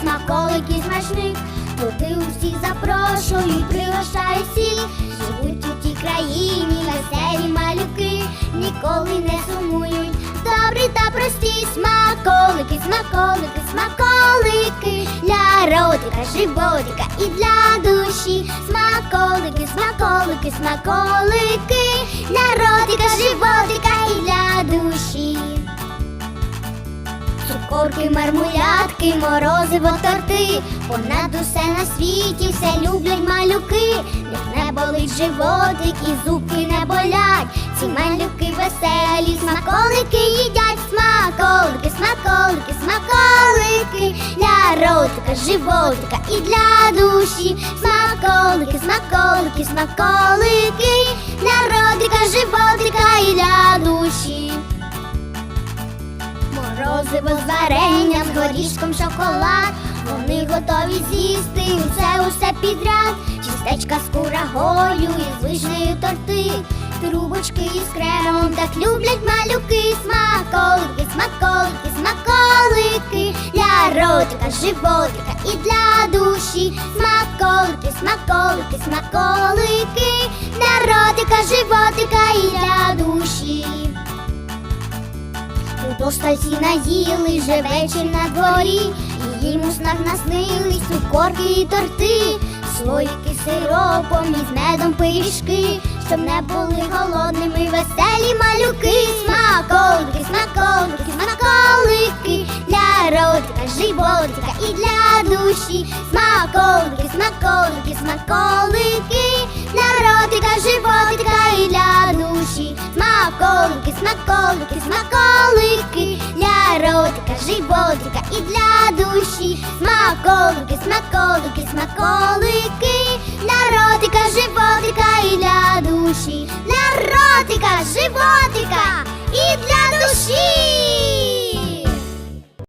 смаколики смачних. Туди усіх запрошую, пригощаю всіх. Живуть у тій країні, веселі малюки, ніколи не сумують. Добрі та прості смаколики, смаколики, смаколики для ротика, животика і для душі. Смаколики, смаколики, смаколики для ротика, животика Цукорки, мармулятки, морозиво, торти, понад усе на світі все люблять малюки, Їх не болить животик і зубки не болять. Ці малюки веселі, смаколики їдять, смаколики, смаколики, смаколики для ротика, животика і для душі. Смаколики, смаколики, смаколики Морозиво з варенням, з горішком шоколад. Вони готові з'їсти усе усе підряд. Чистечка з курагою і з вишнею торти. Трубочки із кремом так люблять малюки. Смаколики, смаколики, смаколики для ротика, животика і для душі. Смаколики, смаколики, смаколики для ротика, животика У наїли вже вечір на дворі, і їм у снах наснились цукорки і торти, слоїки сиропом і з медом пиріжки, щоб не були голодними веселі малюки, смаколики, смаколики, смаколики для ротика, животика і для душі, смаколики, смаколики, смаколики для ротика, животика і для душі, смаколики, смаколики, смаколики животика і для душі, смаколики, смаколики, смаколики. Для ротика, животика і для душі, для ротика, животика.